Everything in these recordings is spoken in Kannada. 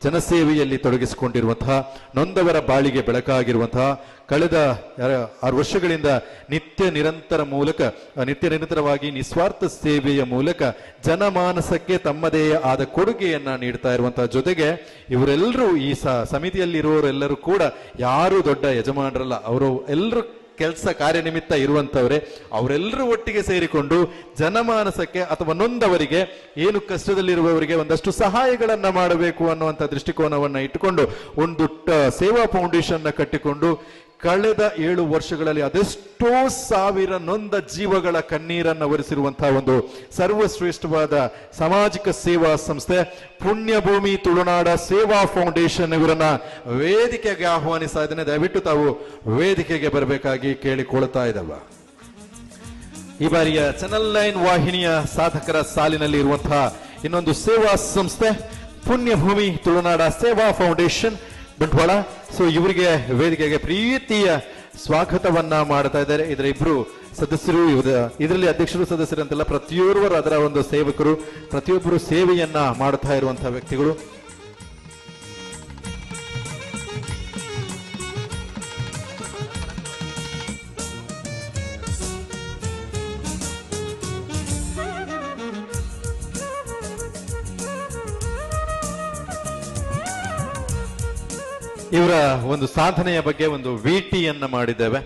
ಜನಸೇವೆಯಲ್ಲಿ ತೊಡಗಿಸಿಕೊಂಡಿರುವಂತಹ, ನೊಂದವರ ಬಾಳಿಗೆ ಬೆಳಕಾಗಿರುವಂತಹ, ಕಳೆದ ಆರು ವರ್ಷಗಳಿಂದ ನಿತ್ಯ ನಿರಂತರ ಮೂಲಕ ನಿತ್ಯ ನಿರಂತರವಾಗಿ ನಿಸ್ವಾರ್ಥ ಸೇವೆಯ ಮೂಲಕ ಜನಮಾನಸಕ್ಕೆ ತಮ್ಮದೇ ಆದ ಕೊಡುಗೆಯನ್ನ ನೀಡ್ತಾ ಇರುವಂತಹ ಜೊತೆಗೆ ಇವರೆಲ್ಲರೂ ಈ ಸಮಿತಿಯಲ್ಲಿರುವವರೆಲ್ಲರೂ ಕೂಡ ಯಾರು ದೊಡ್ಡ ಯಜಮಾನರಲ್ಲ ಅವರು ಎಲ್ಲರೂ ಕೆಲಸ ಕಾರ್ಯನಿಮಿತ್ತ ಇರುವಂತವರೇ ಅವರೆಲ್ಲರೂ ಒಟ್ಟಿಗೆ ಸೇರಿಕೊಂಡು ಜನಮಾನಸಕ್ಕೆ ಅಥವಾ ನೊಂದವರಿಗೆ ಏನು ಕಷ್ಟದಲ್ಲಿರುವವರಿಗೆ ಒಂದಷ್ಟು ಸಹಾಯಗಳನ್ನ ಮಾಡಬೇಕು ಅನ್ನುವಂಥ ದೃಷ್ಟಿಕೋನವನ್ನ ಇಟ್ಟುಕೊಂಡು ಒಂದು ಸೇವಾ ಫೌಂಡೇಶನ್ ಕಟ್ಟಿಕೊಂಡು ಕಳೆದ ಏಳು ವರ್ಷಗಳಲ್ಲಿ ಅದೆಷ್ಟೋ ಸಾವಿರ ನೊಂದ ಜೀವಗಳ ಕಣ್ಣೀರನ್ನು ಒರೆಸಿರುವಂತಹ ಒಂದು ಸರ್ವಶ್ರೇಷ್ಠವಾದ ಸಾಮಾಜಿಕ ಸೇವಾ ಸಂಸ್ಥೆ, ಪುಣ್ಯಭೂಮಿ ತುಳುನಾಡ ಸೇವಾ ಫೌಂಡೇಶನ್ ಇವರನ್ನ ವೇದಿಕೆಗೆ ಆಹ್ವಾನಿಸ್ತಾ ಇದ್ದೇನೆ ದಯವಿಟ್ಟು ತಾವು ವೇದಿಕೆಗೆ ಬರಬೇಕಾಗಿ ಕೇಳಿಕೊಳ್ತಾ ಇದ್ದಾವ ಈ ಬಾರಿಯ ಚಾನಲ್ ನೈನ್ ವಾಹಿನಿಯ ಸಾಧಕರ ಸಾಲಿನಲ್ಲಿ ಇರುವಂತಹ ಇನ್ನೊಂದು ಸೇವಾ ಸಂಸ್ಥೆ, ಪುಣ್ಯಭೂಮಿ ತುಳುನಾಡ ಸೇವಾ ಫೌಂಡೇಶನ್. ಬಂಟ್ವಾಳ. ಸೊ ಇವರಿಗೆ ವೇದಿಕೆಗೆ ಪ್ರೀತಿಯ ಸ್ವಾಗತವನ್ನ ಮಾಡ್ತಾ ಇದ್ದಾರೆ. ಇದರ ಇಬ್ರು ಸದಸ್ಯರು ಇದರಲ್ಲಿ ಅಧ್ಯಕ್ಷರು, ಸದಸ್ಯರು ಅಂತೆಲ್ಲ ಪ್ರತಿಯೊಬ್ಬರು ಅದರ ಒಂದು ಸೇವಕರು, ಪ್ರತಿಯೊಬ್ಬರು ಸೇವೆಯನ್ನ ಮಾಡ್ತಾ ಇರುವಂತಹ ವ್ಯಕ್ತಿಗಳು. ಇವರ ಒಂದು ಸಾಧನೆಯ ಬಗ್ಗೆ ಒಂದು ವಿಟಿಯನ್ನು ಮಾಡಿದ್ದೇವೆ.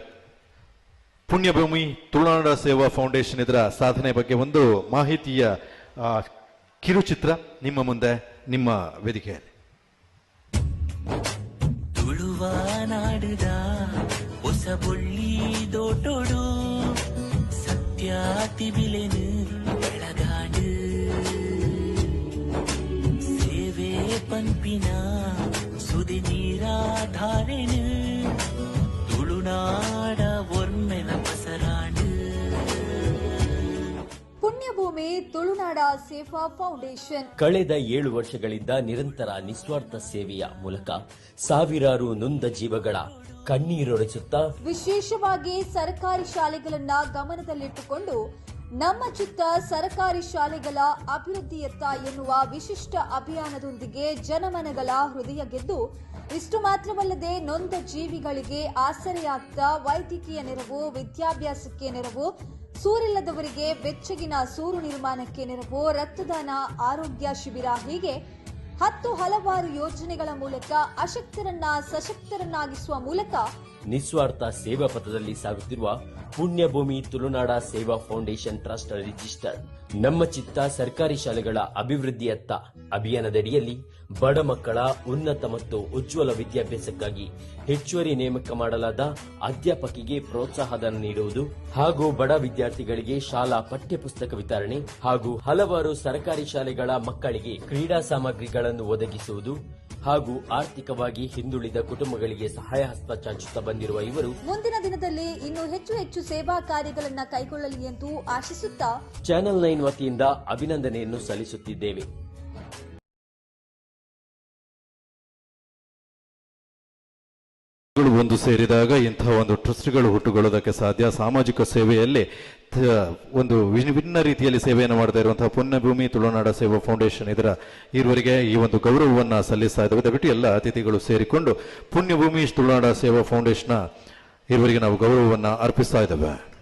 ಪುಣ್ಯಭೂಮಿ ತುಳುನಾಡ ಸೇವಾ ಫೌಂಡೇಶನ್ ಇದರ ಸಾಧನೆ ಬಗ್ಗೆ ಒಂದು ಮಾಹಿತಿಯ ಕಿರುಚಿತ್ರ ನಿಮ್ಮ ಮುಂದೆ, ನಿಮ್ಮ ವೇದಿಕೆಯಲ್ಲಿ. ತುಳುವ ನಾಡಿದ ಬೊಳ್ಳಿ ದೋಟೋಡು ಸತ್ಯಾತಿ ತಿಬಿಲೆನು ಬೆಳಗಾಡು. ಸೇವೆ ಪಂಪಿನ ಸುದಿ ನೀರಾಧಾರೆನು ತುಳುನಾಡ ಪುಣ್ಯಭೂಮಿ ತುಳುನಾಡ ಸೇಫಾ ಫೌಂಡೇಶನ್. ಕಳೆದ ಏಳು ವರ್ಷಗಳಿಂದ ನಿರಂತರ ನಿಸ್ವಾರ್ಥ ಸೇವೆಯ ಮೂಲಕ ಸಾವಿರಾರು ನೊಂದ ಜೀವಗಳ ಕಣ್ಣೀರೊರೆಸುತ್ತಾ ವಿಶೇಷವಾಗಿ ಸರ್ಕಾರಿ ಶಾಲೆಗಳನ್ನ ಗಮನದಲ್ಲಿಟ್ಟುಕೊಂಡು ನಮ್ಮ ಚಿತ್ತ ಸರ್ಕಾರಿ ಶಾಲೆಗಳ ಅಭಿವೃದ್ಧಿಯತ್ತ ಎನ್ನುವ ವಿಶಿಷ್ಟ ಅಭಿಯಾನದೊಂದಿಗೆ ಜನಮನಗಳ ಹೃದಯ ಗೆದ್ದು ಇಷ್ಟು ಮಾತ್ರವಲ್ಲದೆ ನೊಂದ ಜೀವಿಗಳಿಗೆ ಆಸರೆಯಾಗ್ತಾ ವೈದ್ಯಕೀಯ ನೆರವು ವಿದ್ಯಾಭ್ಯಾಸಕ್ಕೆ ನೆರವು ಸೂರಿಲ್ಲದವರಿಗೆ ಬೆಚ್ಚಗಿನ ಸೂರು ನಿರ್ಮಾಣಕ್ಕೆ ನೆರವು, ರಕ್ತದಾನ, ಆರೋಗ್ಯ ಶಿಬಿರ, ಹೀಗೆ ಹತ್ತು ಹಲವಾರು ಯೋಜನೆಗಳ ಮೂಲಕ ಅಶಕ್ತರನ್ನ ಸಶಕ್ತರನ್ನಾಗಿಸುವ ಮೂಲಕ ನಿಸ್ವಾರ್ಥ ಸೇವಾ ಪಥದಲ್ಲಿ ಸಾಗುತ್ತಿರುವ ಪುಣ್ಯಭೂಮಿ ತುಳುನಾಡ ಸೇವಾ ಫೌಂಡೇಶನ್ ಟ್ರಸ್ಟ್ ರಿಜಿಸ್ಟರ್. ನಮ್ಮ ಚಿತ್ತ ಸರ್ಕಾರಿ ಶಾಲೆಗಳ ಅಭಿವೃದ್ಧಿಯತ್ತ ಅಭಿಯಾನದಡಿಯಲ್ಲಿ ಬಡ ಮಕ್ಕಳ ಉನ್ನತ ಮತ್ತು ಉಜ್ವಲ ವಿದ್ಯಾಭ್ಯಾಸಕ್ಕಾಗಿ ಹೆಚ್ಚುವರಿ ನೇಮಕ ಮಾಡಲಾದ ಅಧ್ಯಾಪಕಿಗೆ ಪ್ರೋತ್ಸಾಹಧನ ನೀಡುವುದು ಹಾಗೂ ಬಡ ವಿದ್ಯಾರ್ಥಿಗಳಿಗೆ ಶಾಲಾ ಪಠ್ಯಪುಸ್ತಕ ವಿತರಣೆ ಹಾಗೂ ಹಲವಾರು ಸರ್ಕಾರಿ ಶಾಲೆಗಳ ಮಕ್ಕಳಿಗೆ ಕ್ರೀಡಾ ಸಾಮಗ್ರಿಗಳನ್ನು ಒದಗಿಸುವುದು ಹಾಗೂ ಆರ್ಥಿಕವಾಗಿ ಹಿಂದುಳಿದ ಕುಟುಂಬಗಳಿಗೆ ಸಹಾಯ ಹಸ್ತ ಚಾಚುತ್ತಾ ಬಂದಿರುವ ಇವರು ಮುಂದಿನ ದಿನದಲ್ಲಿ ಇನ್ನೂ ಹೆಚ್ಚು ಹೆಚ್ಚು ಸೇವಾ ಕಾರ್ಯಗಳನ್ನು ಕೈಗೊಳ್ಳಲಿ ಎಂದು ಆಶಿಸುತ್ತಾ ಚಾನೆಲ್ ನೈನ್ ವತಿಯಿಂದ ಅಭಿನಂದನೆಯನ್ನು ಸಲ್ಲಿಸುತ್ತಿದ್ದೇವೆ. ಒಂದು ಸೇರಿದಾಗ ಇಂತಹ ಒಂದು ಟ್ರಸ್ಟ್ಗಳು ಹುಟ್ಟುಕೊಳ್ಳೋದಕ್ಕೆ ಸಾಧ್ಯ. ಸಾಮಾಜಿಕ ಸೇವೆಯಲ್ಲಿ ಒಂದು ವಿಭಿನ್ನ ರೀತಿಯಲ್ಲಿ ಸೇವೆಯನ್ನು ಮಾಡ್ತಾ ಇರುವಂತಹ ಪುಣ್ಯಭೂಮಿ ತುಳುನಾಡ ಸೇವಾ ಫೌಂಡೇಶನ್ ಇದರ ಇರುವರಿಗೆ ಈ ಒಂದು ಗೌರವವನ್ನ ಸಲ್ಲಿಸ್ತಾ ಇದ್ದಾವೆ ದಯವಿಟ್ಟು ಎಲ್ಲ ಅತಿಥಿಗಳು ಸೇರಿಕೊಂಡು ಪುಣ್ಯಭೂಮಿ ತುಳುನಾಡ ಸೇವಾ ಫೌಂಡೇಶನ್ ಇರುವರಿಗೆ ನಾವು ಗೌರವವನ್ನ ಅರ್ಪಿಸ್ತಾ ಇದ್ದೇವೆ.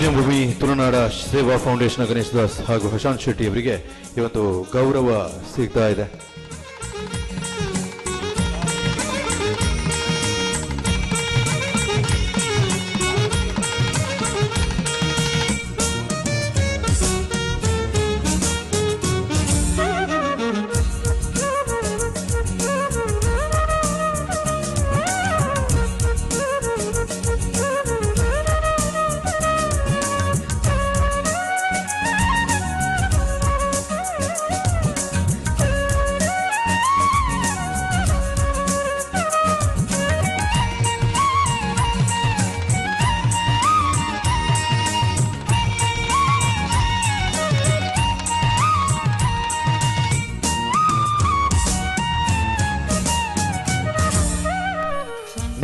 ಪುಣ್ಯಭೂಮಿ ತುಳುನಾಡ ಸೇವಾ ಫೌಂಡೇಶನ್ ಗಣೇಶ್ ದಾಸ್ ಹಾಗೂ ಪ್ರಶಾಂತ್ ಶೆಟ್ಟಿ ಅವರಿಗೆ ಇವತ್ತು ಗೌರವ ಸಿಗ್ತಾ ಇದೆ.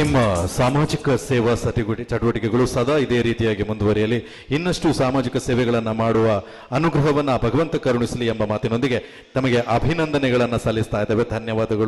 ನಿಮ್ಮ ಸಾಮಾಜಿಕ ಸೇವಾ ಸತಿಗುಟಿ ಚಟುವಟಿಕೆಗಳು ಸದಾ ಇದೇ ರೀತಿಯಾಗಿ ಮುಂದುವರಿಯಲಿ. ಇನ್ನಷ್ಟು ಸಾಮಾಜಿಕ ಸೇವೆಗಳನ್ನು ಮಾಡುವ ಅನುಗ್ರಹವನ್ನ ಭಗವಂತ ಕರುಣಿಸಲಿ ಎಂಬ ಮಾತಿನೊಂದಿಗೆ ತಮಗೆ ಅಭಿನಂದನೆಗಳನ್ನು ಸಲ್ಲಿಸ್ತಾ ಇದ್ದೇವೆ. ಧನ್ಯವಾದಗಳು.